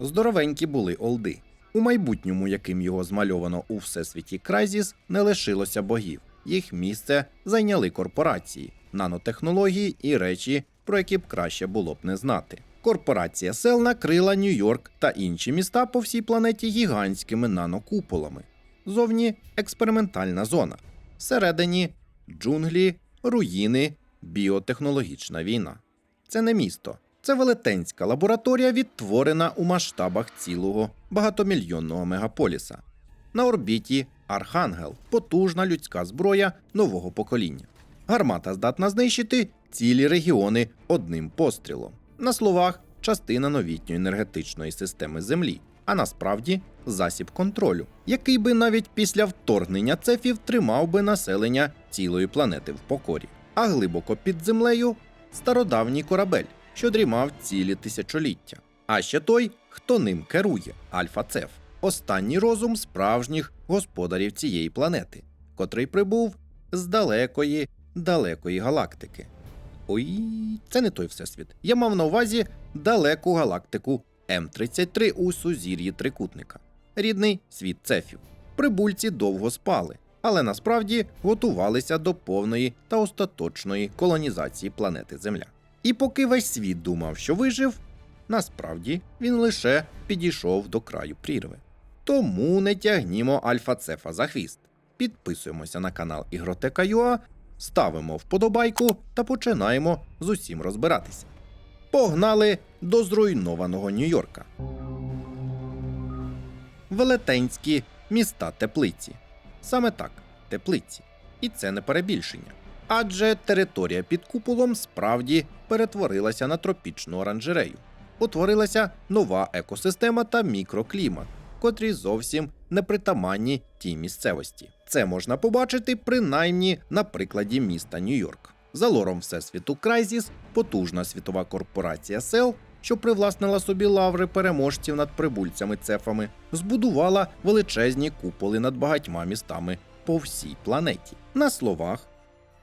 Здоровенькі були олди. У майбутньому, яким його змальовано у всесвіті Крайзіс, не лишилося богів. Їх місце зайняли корпорації, нанотехнології і речі, про які б краще було б не знати. Корпорація Сел накрила Нью-Йорк та інші міста по всій планеті гігантськими нанокуполами. Зовні експериментальна зона. Всередині джунглі, руїни, біотехнологічна війна. Це не місто, це велетенська лабораторія, відтворена у масштабах цілого багатомільйонного мегаполіса. На орбіті Архангел потужна людська зброя нового покоління. Гармата здатна знищити цілі регіони одним пострілом. На словах, частина новітньої енергетичної системи Землі, а насправді засіб контролю, який би навіть після вторгнення цефів тримав би населення цілої планети в покорі. А глибоко під землею стародавній корабель, що дрімав цілі тисячоліття. А ще той, хто ним керує Альфа-Цеф, останній розум справжніх господарів цієї планети, котрий прибув з далекої, далекої галактики. Ой, це не той всесвіт. Я мав на увазі далеку галактику М33 у сузір'ї трикутника, рідний світ цефів. Прибульці довго спали, але насправді готувалися до повної та остаточної колонізації планети Земля. І поки весь світ думав, що вижив, насправді він лише підійшов до краю прірви. Тому не тягнімо Альфа-Цефа за хвіст. Підписуємося на канал Ігротека.ua, ставимо вподобайку та починаємо з усім розбиратися. Погнали до зруйнованого Нью-Йорка. Велетенські міста теплиці. Саме так, теплиці. І це не перебільшення. Адже територія під куполом справді перетворилася на тропічну оранжерею. Утворилася нова екосистема та мікроклімат, котрі зовсім не притаманні тій місцевості. Це можна побачити принаймні на прикладі міста Нью-Йорк. За лором Всесвіту Крайзіс, потужна світова корпорація Сел, що привласнила собі лаври переможців над прибульцями цефами, збудувала величезні куполи над багатьма містами по всій планеті. На словах,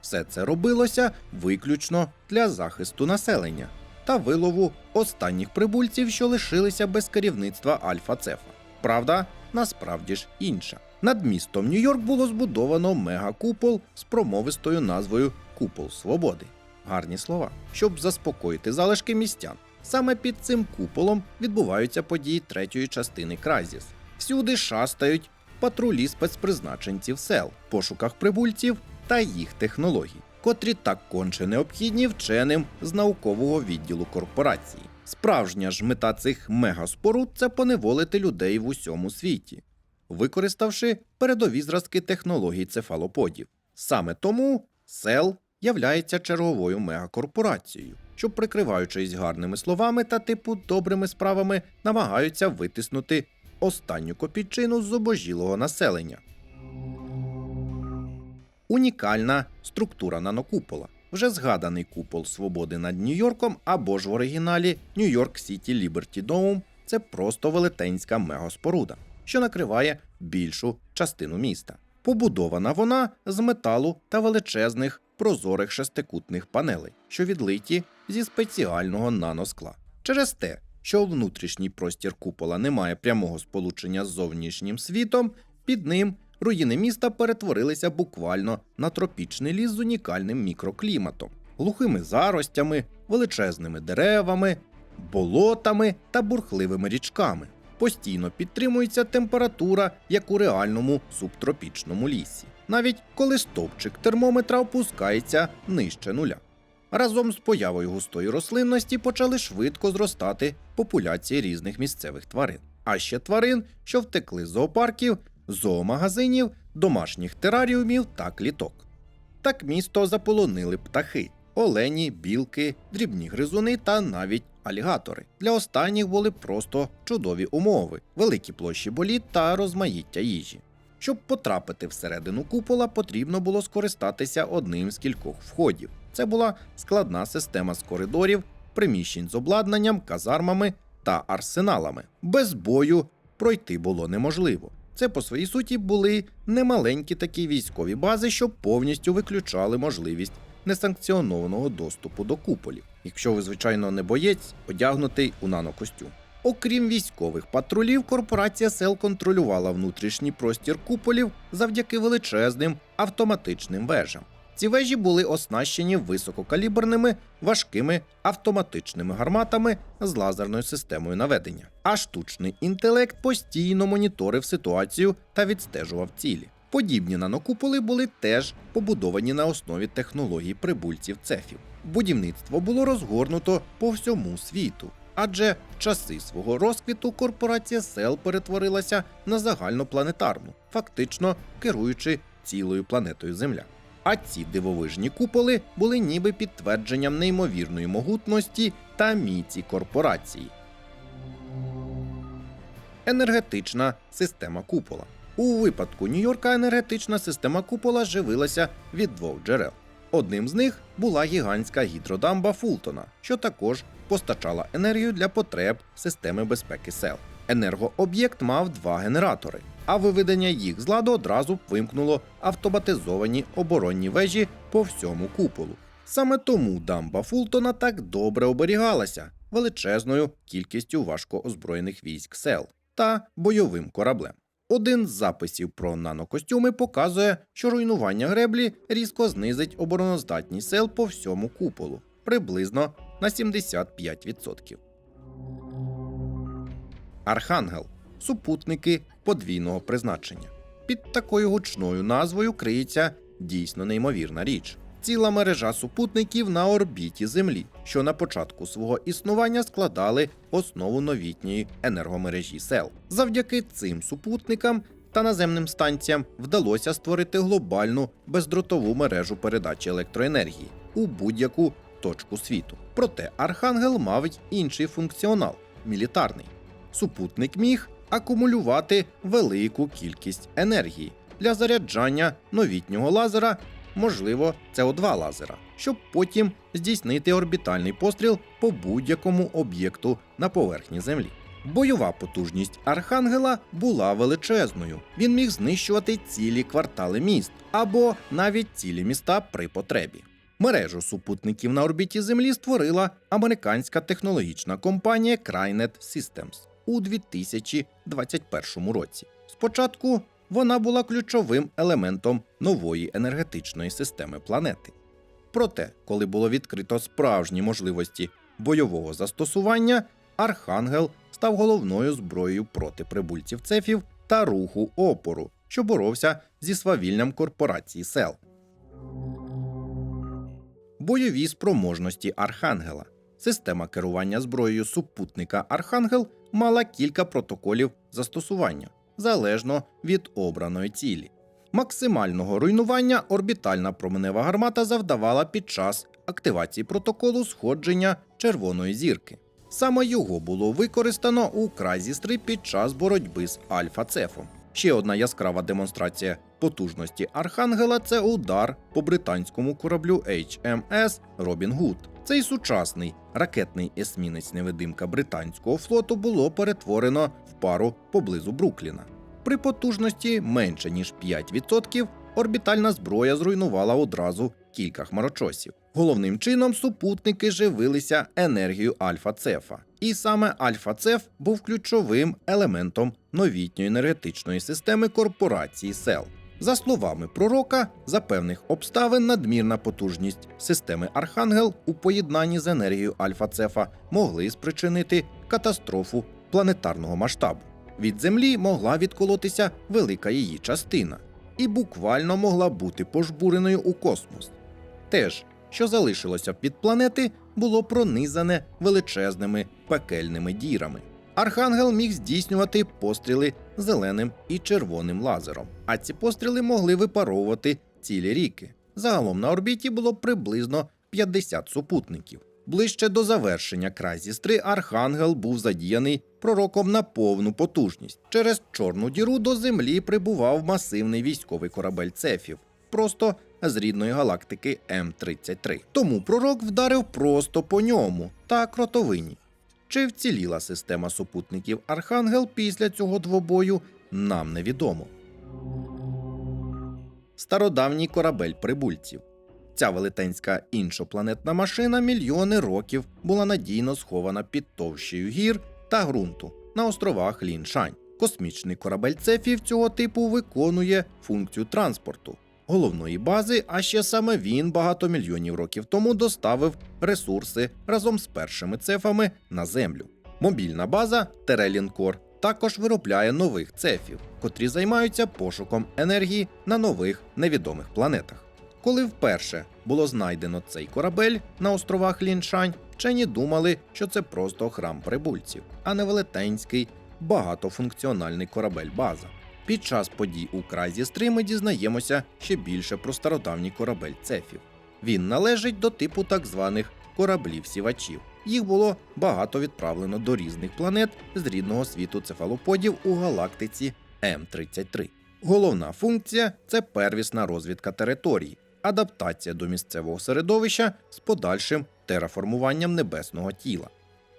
все це робилося виключно для захисту населення та вилову останніх прибульців, що лишилися без керівництва Альфа-Цефа. Правда, насправді ж інша. Над містом Нью-Йорк було збудовано мегакупол з промовистою назвою Купол Свободи. Гарні слова, щоб заспокоїти залишки містян. Саме під цим куполом відбуваються події третьої частини Кразіс. Всюди шастають патрулі спецпризначенців сел, в пошуках прибульців та їх технологій, котрі так конче необхідні вченим з наукового відділу корпорації. Справжня ж мета цих мегаспоруд це поневолити людей в усьому світі, використавши передові зразки технологій цефалоподів. Саме тому сел являється черговою мегакорпорацією, що, прикриваючись гарними словами та типу добрими справами, намагаються витиснути останню копійчину з зубожілого населення. Унікальна структура нанокупола. Вже згаданий купол свободи над Нью-Йорком або ж в оригіналі Нью-Йорк Сіті Ліберті Доум це просто велетенська мегаспоруда, що накриває більшу частину міста. Побудована вона з металу та величезних прозорих шестикутних панелей, що відлиті зі спеціального наноскла. Через те, що внутрішній простір купола не має прямого сполучення з зовнішнім світом, під ним руїни міста перетворилися буквально на тропічний ліс з унікальним мікрокліматом, глухими заростями, величезними деревами, болотами та бурхливими річками. Постійно підтримується температура, як у реальному субтропічному лісі, навіть коли стовпчик термометра опускається нижче нуля. Разом з появою густої рослинності почали швидко зростати популяції різних місцевих тварин, а ще тварин, що втекли з зоопарків, зоомагазинів, домашніх тераріумів та кліток. Так місто заполонили птахи, олені, білки, дрібні гризуни та навіть алігатори. Для останніх були просто чудові умови, великі площі боліт та розмаїття їжі. Щоб потрапити всередину купола, потрібно було скористатися одним з кількох входів. Це була складна система з коридорів, приміщень з обладнанням, казармами та арсеналами. Без бою пройти було неможливо. Це по своїй суті були немаленькі такі військові бази, що повністю виключали можливість несанкціонованого доступу до куполів, якщо ви, звичайно, не боєць, одягнутий у нанокостюм. Окрім військових патрулів, корпорація СЕЛ контролювала внутрішній простір куполів завдяки величезним автоматичним вежам. Ці вежі були оснащені висококаліберними важкими автоматичними гарматами з лазерною системою наведення. А штучний інтелект постійно моніторив ситуацію та відстежував цілі. Подібні нанокуполи були теж побудовані на основі технологій прибульців цефів. Будівництво було розгорнуто по всьому світу, адже в часи свого розквіту корпорація СЕЛ перетворилася на загальнопланетарну, фактично керуючи цілою планетою Земля. А ці дивовижні куполи були ніби підтвердженням неймовірної могутності та міці корпорації. Енергетична система купола. У випадку Нью-Йорка енергетична система купола живилася від двох джерел. Одним з них була гігантська гідродамба Фултона, що також постачала енергію для потреб системи безпеки сел. Енергооб'єкт мав два генератори, а виведення їх з ладу одразу вимкнуло автоматизовані оборонні вежі по всьому куполу. Саме тому дамба Фултона так добре оберігалася величезною кількістю важкоозброєних військ сел та бойовим кораблем. Один з записів про нанокостюми показує, що руйнування греблі різко знизить обороноздатність сел по всьому куполу приблизно на 75%. Архангел супутники подвійного призначення. Під такою гучною назвою криється дійсно неймовірна річ. Ціла мережа супутників на орбіті Землі, що на початку свого існування складали основу новітньої енергомережі сел. Завдяки цим супутникам та наземним станціям вдалося створити глобальну бездротову мережу передачі електроенергії у будь-яку точку світу. Проте Архангел мав інший функціонал мілітарний. Супутник міг акумулювати велику кількість енергії для заряджання новітнього лазера, можливо, СО2 лазера, щоб потім здійснити орбітальний постріл по будь-якому об'єкту на поверхні Землі. Бойова потужність Архангела була величезною. Він міг знищувати цілі квартали міст або навіть цілі міста при потребі. Мережу супутників на орбіті Землі створила американська технологічна компанія Crynet Systems у 2021 році. Спочатку вона була ключовим елементом нової енергетичної системи планети. Проте, коли було відкрито справжні можливості бойового застосування, Архангел став головною зброєю проти прибульців цефів та руху опору, що боровся зі свавіллям корпорації сел. Бойові спроможності Архангела. Система керування зброєю супутника Архангел мала кілька протоколів застосування залежно від обраної цілі. Максимального руйнування орбітальна променева гармата завдавала під час активації протоколу сходження червоної зірки. Саме його було використано у Кразіс 3 під час боротьби з Альфа Цефом. Ще одна яскрава демонстрація потужності Архангела це удар по британському кораблю HMS Робін Гуд. Цей сучасний ракетний есмінець невидимка британського флоту було перетворено в пару поблизу Брукліна. При потужності менше ніж 5% орбітальна зброя зруйнувала одразу кілька хмарочосів. Головним чином супутники живилися енергією Альфа-Цефа. І саме Альфа-Цеф був ключовим елементом новітньої енергетичної системи корпорації СЕЛ. За словами пророка, за певних обставин надмірна потужність системи Архангел у поєднанні з енергією Альфа-Цефа могли спричинити катастрофу планетарного масштабу. Від Землі могла відколотися велика її частина і буквально могла бути пожбуреною у космос. Теж, що залишилося під планети, було пронизане величезними пекельними дірами. Архангел міг здійснювати постріли зеленим і червоним лазером, а ці постріли могли випаровувати цілі ріки. Загалом на орбіті було приблизно 50 супутників. Ближче до завершення Кразіс 3 Архангел був задіяний пророком на повну потужність. Через чорну діру до землі прибував масивний військовий корабель цефів, просто з рідної галактики М33. Тому пророк вдарив просто по ньому та кротовині. Чи вціліла система супутників Архангел після цього двобою, нам невідомо. Стародавній корабель прибульців. Ця велетенська іншопланетна машина мільйони років була надійно схована під товщею гір та ґрунту на островах Ліншань. Космічний корабель Цефів цього типу виконує функцію транспорту головної бази, а ще саме він багато мільйонів років тому доставив ресурси разом з першими цефами на землю. Мобільна база Терелінкор також виробляє нових цефів, котрі займаються пошуком енергії на нових невідомих планетах. Коли вперше було знайдено цей корабель на островах Ліншань, вчені думали, що це просто храм прибульців, а не велетенський багатофункціональний корабель база. Під час подій у Крайзі Стри ми дізнаємося ще більше про стародавній корабель цефів. Він належить до типу так званих кораблів-сівачів. Їх було багато відправлено до різних планет з рідного світу цефалоподів у галактиці М33. Головна функція це первісна розвідка території, адаптація до місцевого середовища з подальшим тераформуванням небесного тіла.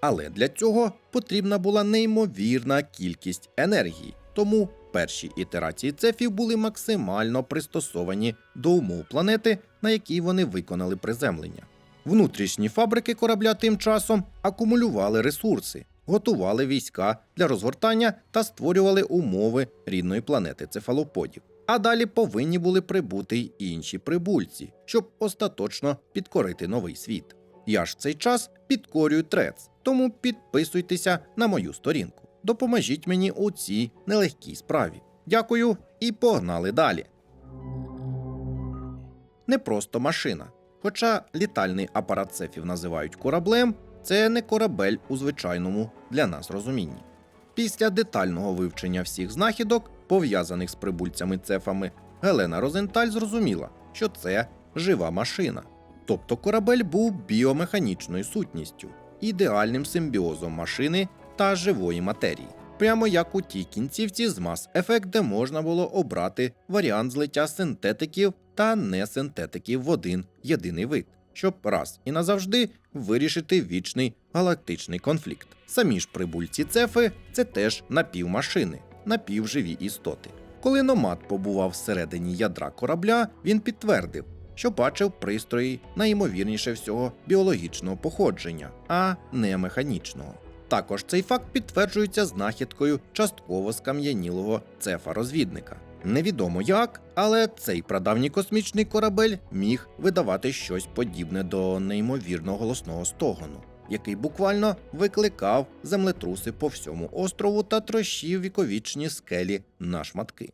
Але для цього потрібна була неймовірна кількість енергії, тому перші ітерації цефів були максимально пристосовані до умов планети, на якій вони виконали приземлення. Внутрішні фабрики корабля тим часом акумулювали ресурси, готували війська для розгортання та створювали умови рідної планети цефалоподів. А далі повинні були прибути й інші прибульці, щоб остаточно підкорити новий світ. Я ж цей час підкорюю трец, тому підписуйтеся на мою сторінку. Допоможіть мені у цій нелегкій справі. Дякую і погнали далі. Не просто машина. Хоча літальний апарат цефів називають кораблем, це не корабель у звичайному для нас розумінні. Після детального вивчення всіх знахідок, пов'язаних з прибульцями цефами, Гелена Розенталь зрозуміла, що це жива машина. Тобто корабель був біомеханічною сутністю, ідеальним симбіозом машини та живої матерії. Прямо як у тій кінцівці з Mass Effect, де можна було обрати варіант злиття синтетиків та несинтетиків в один єдиний вид, щоб раз і назавжди вирішити вічний галактичний конфлікт. Самі ж прибульці цефи це теж напівмашини, напівживі істоти. Коли Номад побував всередині ядра корабля, він підтвердив, що бачив пристрої найімовірніше всього біологічного походження, а не механічного. Також цей факт підтверджується знахідкою частково скам'янілого цефа-розвідника. Невідомо як, але цей прадавній космічний корабель міг видавати щось подібне до неймовірно голосного стогону, який буквально викликав землетруси по всьому острову та трощив віковічні скелі на шматки.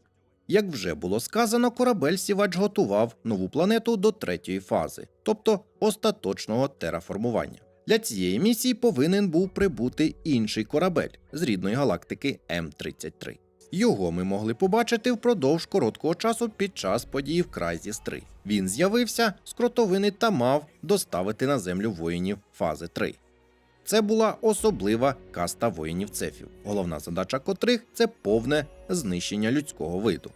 Як вже було сказано, корабель Сівач готував нову планету до третьої фази, тобто остаточного тераформування. Для цієї місії повинен був прибути інший корабель з рідної галактики М33. Його ми могли побачити впродовж короткого часу під час подій в Крайзіс 3. Він з'явився з кротовини та мав доставити на землю воїнів фази 3. Це була особлива каста воїнів цефів, головна задача котрих це повне знищення людського виду.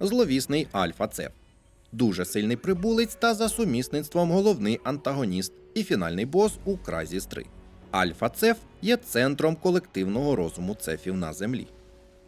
Зловісний Альфа Цеф. Дуже сильний прибулець та за сумісництвом головний антагоніст і фінальний бос у Кразіс 3. Альфа Цеф є центром колективного розуму цефів на землі.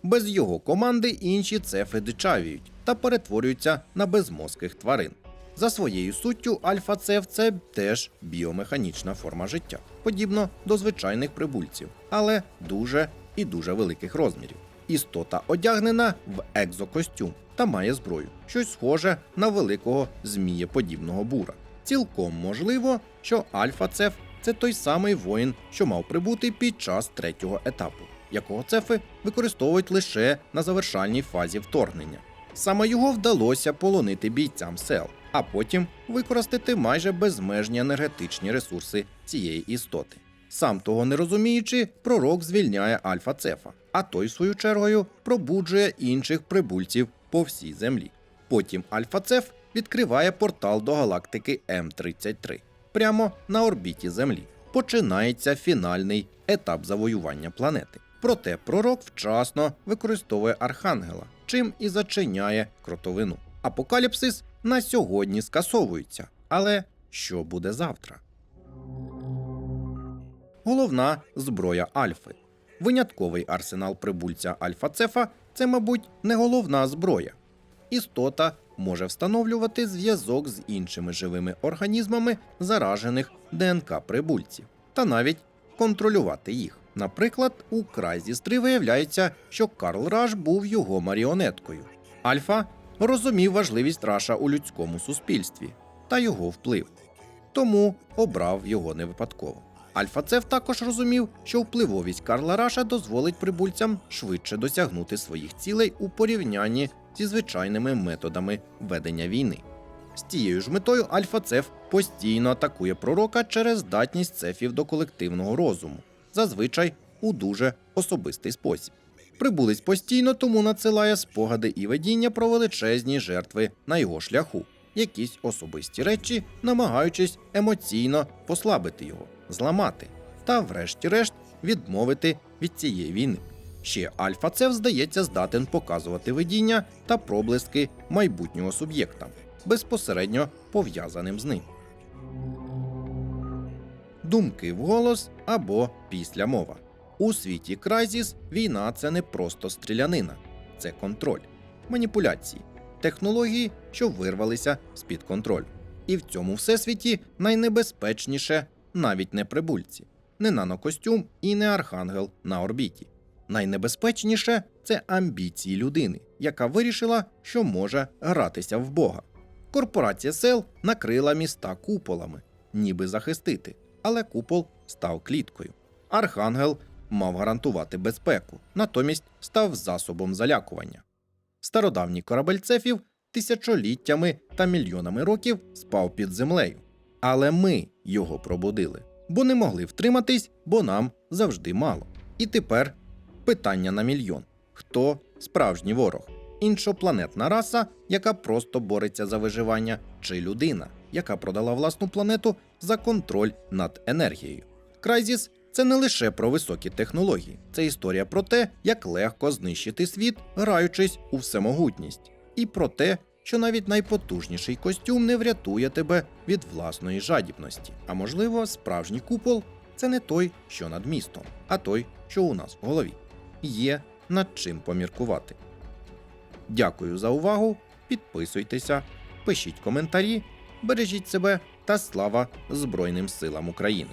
Без його команди інші цефи дичавіють та перетворюються на безмозких тварин. За своєю суттю, альфа цеф це теж біомеханічна форма життя, подібно до звичайних прибульців, але дуже і дуже великих розмірів. Істота одягнена в екзокостюм та має зброю, щось схоже на великого змієподібного бура. Цілком можливо, що альфа цеф це той самий воїн, що мав прибути під час третього етапу, якого цефи використовують лише на завершальній фазі вторгнення. Саме його вдалося полонити бійцям сел, а потім використати майже безмежні енергетичні ресурси цієї істоти. Сам того не розуміючи, пророк звільняє Альфа Цефа, а той, свою чергою, пробуджує інших прибульців по всій землі. Потім Альфа Цеф відкриває портал до галактики М33 прямо на орбіті Землі. Починається фінальний етап завоювання планети. Проте пророк вчасно використовує архангела, чим і зачиняє кротовину. Апокаліпсис на сьогодні скасовується. Але що буде завтра? Головна зброя Альфи. Винятковий арсенал прибульця Альфа Цефа це, мабуть, не головна зброя. Істота може встановлювати зв'язок з іншими живими організмами, заражених ДНК прибульців, та навіть контролювати їх. Наприклад, у Crysis 3 виявляється, що Карл Раш був його маріонеткою. Альфа розумів важливість Раша у людському суспільстві та його вплив, тому обрав його не випадково. Альфа Цеф також розумів, що впливовість Карла Раша дозволить прибульцям швидше досягнути своїх цілей у порівнянні зі звичайними методами ведення війни. З цією ж метою Альфа Цеф постійно атакує пророка через здатність цефів до колективного розуму, зазвичай у дуже особистий спосіб. Прибулець постійно тому надсилає спогади і видіння про величезні жертви на його шляху, якісь особисті речі, намагаючись емоційно послабити його, зламати та, врешті-решт, відмовити від цієї війни. Ще Альфа Цев, здається, здатен показувати видіння та проблиски майбутнього суб'єкта, безпосередньо пов'язаним з ним. Думки вголос або після мова. У світі Crysis війна це не просто стрілянина, це контроль, маніпуляції, технології, що вирвалися з-під контролю. І в цьому всесвіті найнебезпечніше навіть не прибульці, не нанокостюм і не архангел на орбіті. Найнебезпечніше це амбіції людини, яка вирішила, що може гратися в Бога. Корпорація сел накрила міста куполами, ніби захистити, але купол став кліткою. Архангел мав гарантувати безпеку, натомість став засобом залякування. Стародавній корабель цефів тисячоліттями та мільйонами років спав під землею. Але ми його пробудили, бо не могли втриматись, бо нам завжди мало. І тепер питання на мільйон: хто справжній ворог? Іншопланетна раса, яка просто бореться за виживання, чи людина, яка продала власну планету за контроль над енергією. Крайзіс це не лише про високі технології, це історія про те, як легко знищити світ, граючись у всемогутність, і про те, що навіть найпотужніший костюм не врятує тебе від власної жадібності. А можливо, справжній купол це не той, що над містом, а той, що у нас в голові. Є над чим поміркувати. Дякую за увагу. Підписуйтеся, пишіть коментарі, бережіть себе та слава Збройним силам України.